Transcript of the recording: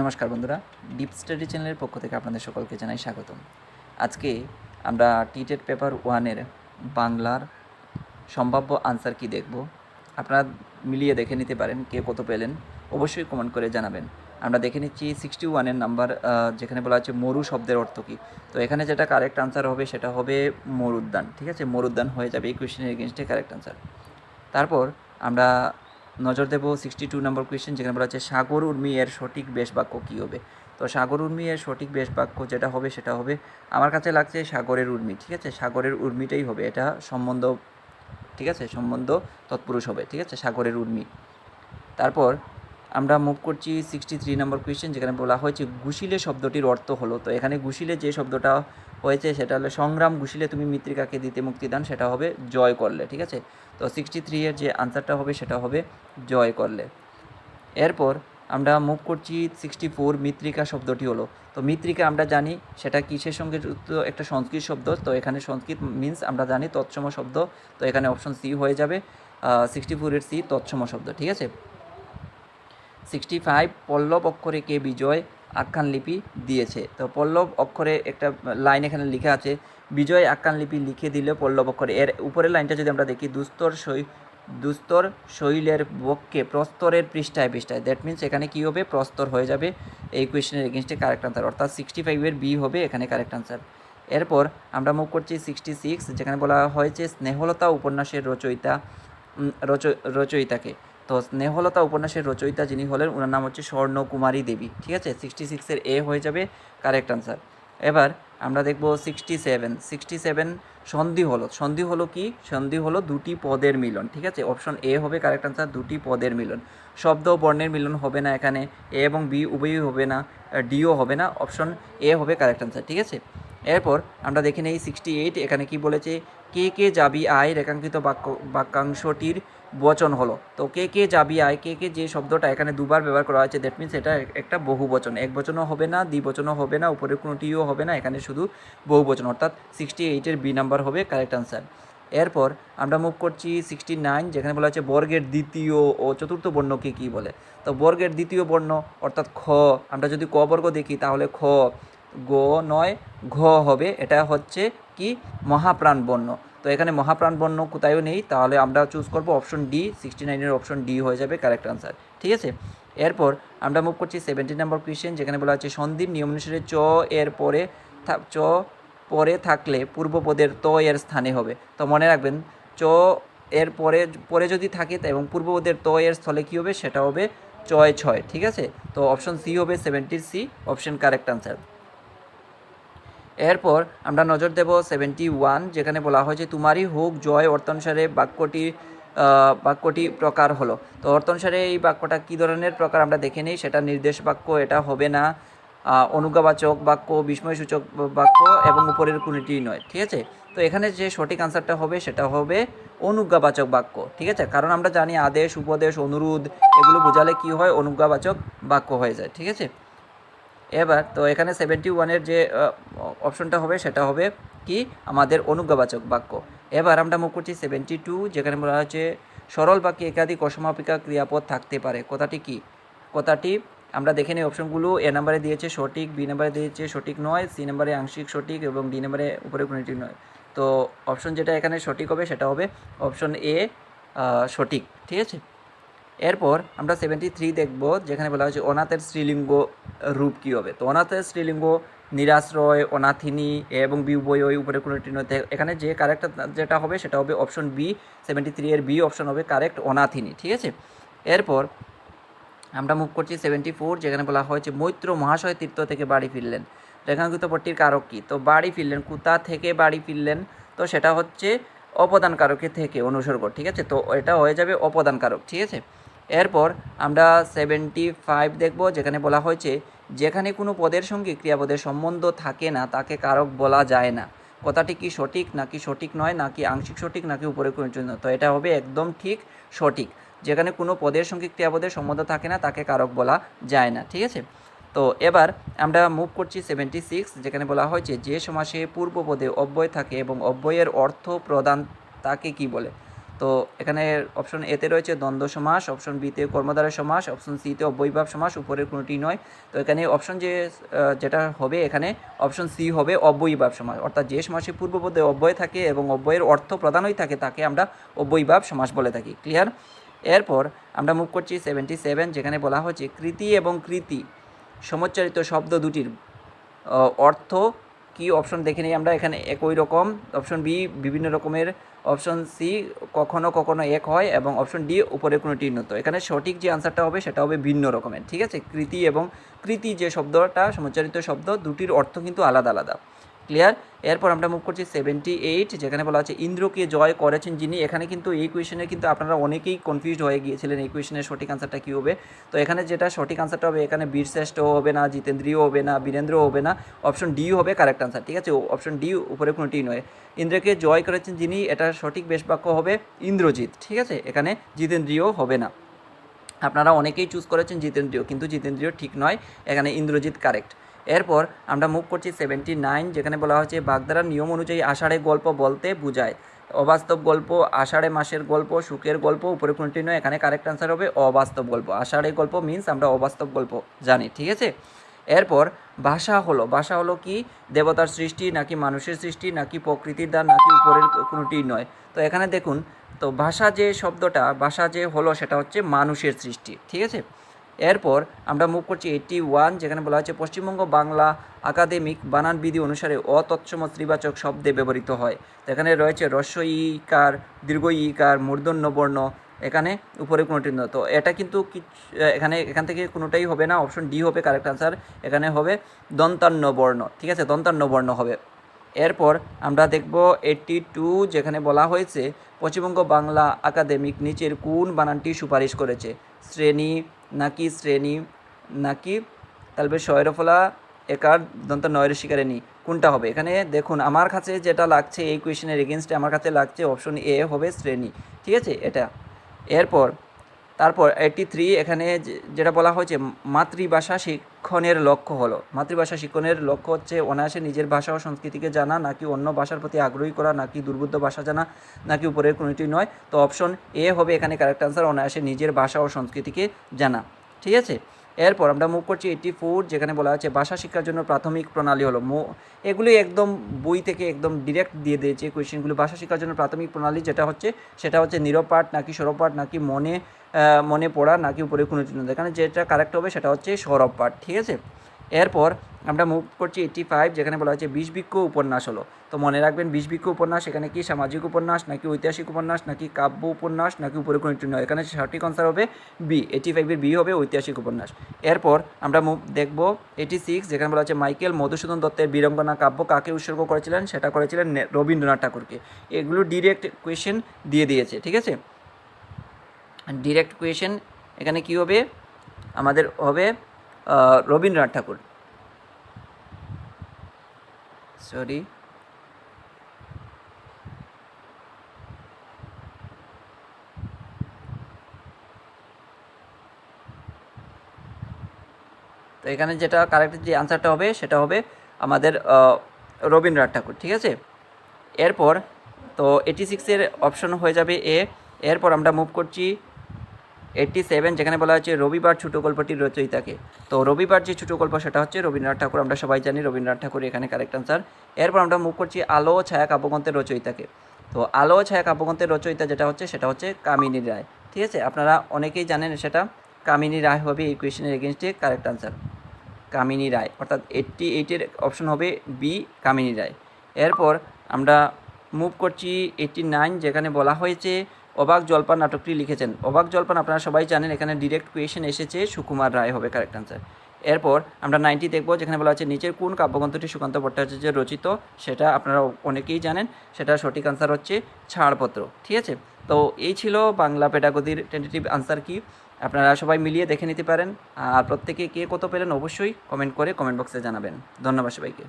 নমস্কার বন্ধুরা deep study চ্যানেলের পক্ষ থেকে আপনাদের সকলকে জানাই স্বাগতম। আজকে আমরা টিটেড পেপার ওয়ানের বাংলার সম্ভাব্য আনসার কি দেখব? আপনারা মিলিয়ে দেখে নিতে পারেন, কে কত পেলেন, অবশ্যই কমেন্ট করে জানাবেন। আমরা দেখে নিচ্ছি সিক্সটি ওয়ানের নাম্বার যেখানে বলা আছে মরু শব্দের অর্থ কী। তো এখানে যেটা কারেক্ট আনসার হবে সেটা হবে মরুদ্যান, ঠিক আছে? মরুদ্যান হয়ে যাবে এই কোয়েশ্চেনের এগেনস্টে কারেক্ট আনসার তারপর আমরা নজর দেব সিক্সটি টু নম্বর কোয়েশ্চেন যেখানে বলা হচ্ছে, সাগর উর্মি এর সঠিক বেশ বাক্য কী হবে? তো সাগর উর্মি এর সঠিক বেশ বাক্য যেটা হবে, সেটা হবে, আমার কাছে লাগছে সাগরের উর্মি, ঠিক আছে? সাগরের উর্মিটাই হবে, এটা সম্বন্ধ, ঠিক আছে? সম্বন্ধ তৎপুরুষ হবে, ঠিক আছে? সাগরের উর্মি। তারপর আমরা মুভ করছি সিক্সটি থ্রি নম্বর কোয়েশ্চেন যেখানে বলা হয়েছে, গুশিলে শব্দটির অর্থ হলো। তো এখানে গুশিলে যে শব্দটা হয়েছে, সেটা হলো সংগ্রাম ঘুষিলে তুমি মৃত্তিকাকে দিতে মুক্তিদান সেটা হবে জয় করলে, ঠিক আছে? তো সিক্সটি থ্রি এর যে আনসারটা হবে, সেটা হবে জয় করলে। এরপর আমরা মুভ করছি সিক্সটি ফোর মৃত্তিকা শব্দটি হলো। তো মৃত্তিকা আমরা জানি, সেটা কিসের সঙ্গে যুক্ত? একটা সংস্কৃত শব্দ, তো এখানে সংস্কৃত মিন্স আমরা জানি তৎসম শব্দ, তো এখানে অপশন সি হয়ে যাবে সিক্সটি ফোরের সি তৎসম শব্দ, ঠিক আছে? সিক্সটি ফাইভ পল্লব অক্ষরে কে বিজয়? আখ্যান লিপি দিয়েছে। তো পল্লব অক্ষরে একটা লাইন এখানে লেখা আছে, বিজয় আখ্যান লিপি লিখে দিলে পল্লব অক্ষরে। এর উপরের লাইনটা যদি আমরা দেখি, দুস্তর শৈ দুস্তর শৈলের বক্ষে প্রস্তরের পৃষ্ঠায় পৃষ্ঠায়। দ্যাট মিনস এখানে কী হবে? প্রস্তর হয়ে যাবে। এই কোয়েশ্চেনের এগেনস্টে কারেক্ট আনসার অর্থাৎ সিক্সটি ফাইভের বি হবে, এখানে কারেক্ট আনসার এরপর আমরা মুভ করছি সিক্সটি সিক্স যেখানে বলা হয়েছে, স্নেহলতা উপন্যাসের রচয়িতা রচয়িতাকে। তো স্নেহলতা উপন্যাসের রচয়িতা যিনি হলেন ওনার নাম হচ্ছে স্বর্ণকুমারী দেবী। ঠিক আছে? সিক্সটি সিক্সের এ হয়ে যাবে কারেক্ট আনসার এবার আমরা দেখব সিক্সটি সেভেন সিক্সটি সেভেন সন্ধি হলো সন্ধি হলো কি? সন্ধি হলো দুটি পদের মিলন। ঠিক আছে? অপশন এ হবে কারেক্ট আনসার দুটি পদের মিলন। শব্দ বর্ণের মিলন হবে না এখানে। এ এবং বি উভয়ই হবে না ডিও হবে না। অপশন এ হবে কারেক্ট আনসার ঠিক আছে? এরপর আমরা দেখে নেই সিক্সটি এইট এখানে কি বলেছে? কে কে যাবি আয়, রেখাঙ্কিত বাক্য, বাক্যাংশটির বচন হলো। তো কে কে যাবি আয়, কে কে যে শব্দটা এখানে দুবার ব্যবহার করা হয়েছে দ্যাট মিনস এটা একটা বহু বচন এক বচনও হবে না দ্বিবচনও হবে না, উপরের কোনোটিও হবে না, এখানে শুধু বহু বচন অর্থাৎ সিক্সটি এইটের বি নাম্বার হবে কারেক্ট আনসার এরপর আমরা মুভ করছি সিক্সটি নাইন যেখানে বলা হচ্ছে বর্গের দ্বিতীয় ও চতুর্থ বর্ণকে কী বলে? তো বর্গের দ্বিতীয় বর্ণ, অর্থাৎ খ, আমরা যদি ক বর্গ দেখি তাহলে খ গ নয় ঘ হবে। এটা হচ্ছে কি? মহাপ্রাণ বর্ণ। তো এখানে মহাপ্রাণ বর্ণ কোথায়ও নেই। তাহলে আমরা চুজ করব অপশন ডি সিক্সটি নাইনের অপশন ডি হয়ে যাবে কারেক্ট আনসার ঠিক আছে? এরপর আমরা মুভ করছি সেভেন্টি নাম্বার কোয়েশ্চেন যেখানে বলা হচ্ছে সন্দীপ নিয়ম অনুসারে চ এর পরে চ পরে থাকলে পূর্বপদের ত এর স্থানে হবে। তো মনে রাখবেন, চ এর পরে পরে যদি থাকে এবং পূর্বপদের ত এর স্থলে কী হবে? সেটা হবে চয় ছয়। ঠিক আছে? তো অপশন সি হবে সেভেন্টির সি অপশন কারেক্ট আনসার এরপর আমরা নজর দেব সেভেন্টি ওয়ান যেখানে বলা হয়েছে তোমারই হোক জয় অর্থানুসারে বাক্যটি বাক্যটি প্রকার হলো। তো অর্থানুসারে এই বাক্যটা কী ধরনের প্রকার আমরা দেখে নিই, সেটা নির্দেশ বাক্য, এটা হবে না। অনুজ্ঞাবাচক বাক্য, বিস্ময়সূচক বাক্য এবং উপরের কোনোটি নয়, ঠিক আছে? তো এখানে যে সঠিক আনসারটা হবে, সেটা হবে অনুজ্ঞাবাচক বাক্য, ঠিক আছে? কারণ আমরা জানি আদেশ, উপদেশ, অনুরোধ, এগুলো বোঝালে কি হয়? অনুজ্ঞাবাচক বাক্য হয়ে যায়, ঠিক আছে? এবার তো এখানে সেভেন্টি ওয়ানের যে অপশনটা হবে, সেটা হবে কি? আমাদের অনুজ্ঞাবাচক বাক্য। এবার আমরা মুখ করছি সেভেন্টি টু যেখানে বলা হচ্ছে সরল বাক্যে একাধিক অসমাপিকা ক্রিয়াপদ থাকতে পারে। কথাটি কি? কথাটি, আমরা দেখে নিই অপশনগুলো এ নাম্বারে দিয়েছে সঠিক, বি নাম্বারে দিয়েছে সঠিক নয়, সি নাম্বারে আংশিক সঠিক এবং ডি নাম্বারে উপরে কোনোটি নয়। তো অপশন যেটা এখানে সঠিক হবে, সেটা হবে অপশন এ সঠিক। ঠিক আছে? এরপর আমরা সেভেন্টি থ্রি দেখব, যেখানে বলা হয়েছে অনাথের স্ত্রীলিঙ্গ রূপ কী হবে। তো অনাথের শ্রীলিঙ্গ নিরাশ্রয়, অনাথিনী এবং বিউবয় উপরে কোনোটি নয় এখানে যে কারেক্ট যেটা হবে সেটা হবে অপশন বি সেভেন্টি থ্রি এর বি অপশন হবে কারেক্ট অনাথিনী, ঠিক আছে? এরপর আমরা মুভ করছি সেভেন্টি ফোর যেখানে বলা হয়েছে মৈত্র মহাশয় তীর্থ থেকে বাড়ি ফিরলেন। রেখাঙ্কিত পট্টির কারক কী? তো বাড়ি ফিরলেন, কোথা থেকে বাড়ি ফিরলেন? তো সেটা হচ্ছে অপদান কারকের থেকে অনুসর্গ, ঠিক আছে? তো এটা হয়ে যাবে অপদান কারক ঠিক আছে? এরপর আমরা সেভেন্টি ফাইভ দেখব, যেখানে বলা হয়েছে, যেখানে কোনো পদের সঙ্গে ক্রিয়াপদের সম্বন্ধ থাকে না, তাকে কারক বলা যায় না। কথাটি কি সঠিক, নাকি সঠিক নয়, নাকি আংশিক সঠিক, নাকি উপরে জন্য? তো এটা হবে একদম ঠিক সঠিক। যেখানে কোনো পদের সঙ্গে ক্রিয়াপদের সম্বন্ধ থাকে না, তাকে কারক বলা যায় না, ঠিক আছে? তো এবার আমরা মুভ করছি সেভেন্টি সিক্স যেখানে বলা হয়েছে, যে সমাসে পূর্বপদে অব্যয় থাকে এবং অব্যয়ের অর্থ প্রদান তাকে কি বলে? তো এখানে অপশন এতে রয়েছে দ্বন্দ্ব সমাস অপশন বিতে কর্মধারয় সমাস অপশন সিতে অব্যয়ভাব সমাস, উপরের কোনোটি নয়। তো এখানে অপশন যে যেটা হবে এখানে অপশন সি হবে অব্যয়ীভাব সমাস। অর্থাৎ যে সমাসে পূর্বপদে অব্যয় থাকে এবং অব্যয়ের অর্থ প্রধানই থাকে, তাকে আমরা অব্যয়ীভাব সমাস বলে থাকি। ক্লিয়ার এরপর আমরা মুভ করছি সেভেন্টি সেভেন যেখানে বলা হচ্ছে কৃতি এবং কৃতি, সমচ্চারিত শব্দ দুটির অর্থ কি অপশন দেখে নিই আমরা এখানে একই রকম। অপশন বি বিভিন্ন রকমের অপশন সি কখনো কখনো এক হয় এবং অপশন ডি উপরে কোনো নত এখানে সঠিক যে আনসারটা হবে, সেটা হবে ভিন্ন রকমের, ঠিক আছে? কৃতি এবং কৃতি যে শব্দটা সমচারিত শব্দ, দুটির অর্থ কিন্তু আলাদা আলাদা। ক্লিয়ার এরপর আমরা মুভ করছি সেভেন্টি এইট যেখানে বলা হচ্ছে ইন্দ্রকে জয় করেছেন যিনি। এখানে কিন্তু এই কোয়েশনে কিন্তু আপনারা অনেকেই কনফিউজ হয়ে গিয়েছিলেন এই কোয়েশনের সঠিক আনসারটা কী হবে। তো এখানে যেটা সঠিক আনসারটা হবে, এখানে বীরশ্রেষ্ঠ হবে না জিতেন্দ্রীয় হবে না বীরেন্দ্র হবে না। অপশন ডি হবে কারেক্ট আনসার ঠিক আছে? অপশন ডি উপরে কোনোটি নয়। ইন্দ্রকে জয় করেছেন যিনি, এটা সঠিক বেশ বাক্য হবে ইন্দ্রজিৎ, ঠিক আছে? এখানে জিতেন্দ্রীয় হবে না। আপনারা অনেকেই চুজ করেছেন জিতেন্দ্রীয় কিন্তু জিতেন্দ্রীয় ঠিক নয়। এখানে ইন্দ্রজিৎ কারেক্ট এরপর আমরা মুভ করছি সেভেন্টি নাইন যেখানে বলা হচ্ছে বাগদারার নিয়ম অনুযায়ী আষাঢ়ে গল্প বলতে বোঝায়। অবাস্তব গল্প, আষাঢ়ে মাসের গল্প, সুখের গল্প, উপরে কোনটি নয়, এখানে কারেক্ট আনসার হবে অবাস্তব গল্প। আষাঢ়ে গল্প মিন্স আমরা অবাস্তব গল্প জানি, ঠিক আছে? এরপর ভাষা হলো ভাষা হলো কি? দেবতার সৃষ্টি নাকি মানুষের সৃষ্টি, নাকি প্রকৃতির দান নাকি উপরের কোনোটি নয়। তো এখানে দেখুন, তো ভাষা যে শব্দটা, ভাষা যে হলো সেটা হচ্ছে মানুষের সৃষ্টি, ঠিক আছে? এরপর আমরা মুভ করছি এইটটি ওয়ান যেখানে বলা হচ্ছে পশ্চিমবঙ্গ বাংলা একাডেমিক বানান বিধি অনুসারে অতৎসম স্ত্রীবাচক শব্দে ব্যবহৃত হয়। এখানে রয়েছে রস্য ইকার দীর্ঘ ইকার মূর্ধন্য বর্ণ এখানে উপরে কোনোটি নয়। তো এটা কিন্তু এখানে এখান থেকে কোনোটাই হবে না অপশন ডি হবে কারেক্ট আনসার এখানে হবে দন্তান্ন বর্ণ ঠিক আছে? দন্তান্ন বর্ণ হবে। এরপর আমরা দেখব এইটটি টু যেখানে বলা হয়েছে, পশ্চিমবঙ্গ বাংলা একাডেমিক নিচের কোন বানানটি সুপারিশ করেছে? শ্রেণি, নাকি শ্রেণি, নাকি তারপরে শয়রফলা একার দন্ত নয়ের শিকারিনী কোনটা হবে? এখানে দেখুন, আমার কাছে যেটা লাগছে, এই কোয়েশনের এগেনস্টে আমার কাছে লাগছে অপশন এ হবে শ্রেণি, ঠিক আছে? এটা। এরপর তারপর এইটি থ্রি এখানে যেটা বলা হয়েছে, মাতৃভাষা শিক্ষণের লক্ষ্য হলো। মাতৃভাষা শিক্ষণের লক্ষ্য হচ্ছে অনায়াসে নিজের ভাষা ও সংস্কৃতিকে জানা, নাকি অন্য ভাষার প্রতি আগ্রহী করা, নাকি দুর্বোধ্য ভাষা জানা, নাকি উপরের কোনোটি নয়। তো অপশন এ হবে এখানে কারেক্ট আনসার অনায়াসে নিজের ভাষা ও সংস্কৃতিকে জানা। ঠিক আছে? এরপর আমরা মুভ করছি এইটি ফোর যেখানে বলা আছে ভাষা শিক্ষার জন্য প্রাথমিক প্রণালী হলো মো, এগুলি একদম বই থেকে একদম ডিরেক্ট দিয়ে দিয়েছে কোয়েশ্চেনগুলো ভাষা শিক্ষার জন্য প্রাথমিক প্রণালী যেটা হচ্ছে, সেটা হচ্ছে নিরপাঠ নাকি সরপাঠ নাকি মনে মনে পড়া নাকি উপরে কোনো চিহ্ন এখানে যেটা কারেক্ট হবে সেটা হচ্ছে সৌরভ পাঠ, ঠিক আছে? এরপর আমরা মুভ করছি এইটি ফাইভ যেখানে বলা হচ্ছে বিষবৃক্ষ উপন্যাস হলো। তো মনে রাখবেন বিষবৃক্ষ উপন্যাস, এখানে কি সামাজিক উপন্যাস, নাকি ঐতিহাসিক উপন্যাস, নাকি কাব্য উপন্যাস, নাকি উপরে কোনো চিহ্ন, এখানে সঠিক আনসার হবে বি এইটি ফাইভের বি হবে ঐতিহাসিক উপন্যাস। এরপর আমরা মুভ দেখব এইটি সিক্স যেখানে বলা হচ্ছে মাইকেল মধুসূদন দত্তের বীরঙ্গনা কাব্য কাকে উৎসর্গ করেছিলেন, সেটা করেছিলেন রবীন্দ্রনাথ ঠাকুরকে। এগুলো ডিরেক্ট কোয়েশ্চেন দিয়ে দিয়েছে, ঠিক আছে? ডিরেক্ট কোয়েশন এখানে কি হবে? আমাদের হবে রবীন্দ্রনাথ ঠাকুর। সরি তো এখানে যেটা কারেক্ট যে আনসারটা হবে, সেটা হবে আমাদের রবীন্দ্রনাথ ঠাকুর, ঠিক আছে? এরপর, তো এইটি সিক্সের অপশন হয়ে যাবে এ এরপর আমরা মুভ করছি এইটটি সেভেন যেখানে বলা হয়েছে রবিবার ছোটো গল্পটির রচয়িতাকে তো রবিবার যে ছোটো গল্প সেটা হচ্ছে রবীন্দ্রনাথ ঠাকুর। আমরা সবাই জানি রবীন্দ্রনাথ ঠাকুর এখানে কারেক্ট আনসার এরপর আমরা মুখ করছি আলো ছায়া কাব্যগ্রন্থের রচয়িতাকে তো আলো ছায়া কাব্যগ্রন্থের রচয়িতা যেটা হচ্ছে, সেটা হচ্ছে কামিনী রায়। ঠিক আছে? আপনারা অনেকেই জানেন সেটা। কামিনী রায় হবে এই কোয়েশনের এগেনস্টে কারেক্ট আনসার কামিনী রায়, অর্থাৎ এইটটি এইটের অপশন হবে বি কামিনী রায়। এরপর আমরা মুভ করছি এইটটি নাইন যেখানে বলা হয়েছে অবাক জলপান নাটকটি লিখেছেন। অবাক জলপান আপনারা সবাই জানেন, এখানে ডিরেক্ট কোয়েশন এসেছে সুকুমার রায় হবে কারেক্ট আনসার এরপর আমরা নাইনটি দেখব, যেখানে বলা হচ্ছে নিচের কোন কাব্যগ্রন্থটি সুকান্ত ভট্টাচার্যের রচিত? সেটা আপনারা অনেকেই জানেন, সেটা সঠিক আনসার হচ্ছে ছাড়পত্র। ঠিক আছে? তো এই ছিল বাংলা পেডাগোদির টেন্টেটিভ আনসার কি? আপনারা সবাই মিলিয়ে দেখে নিতে পারেন। আর প্রত্যেকে কে কত পেলেন অবশ্যই কমেন্ট করে কমেন্ট বক্সে জানাবেন। ধন্যবাদ সবাইকে।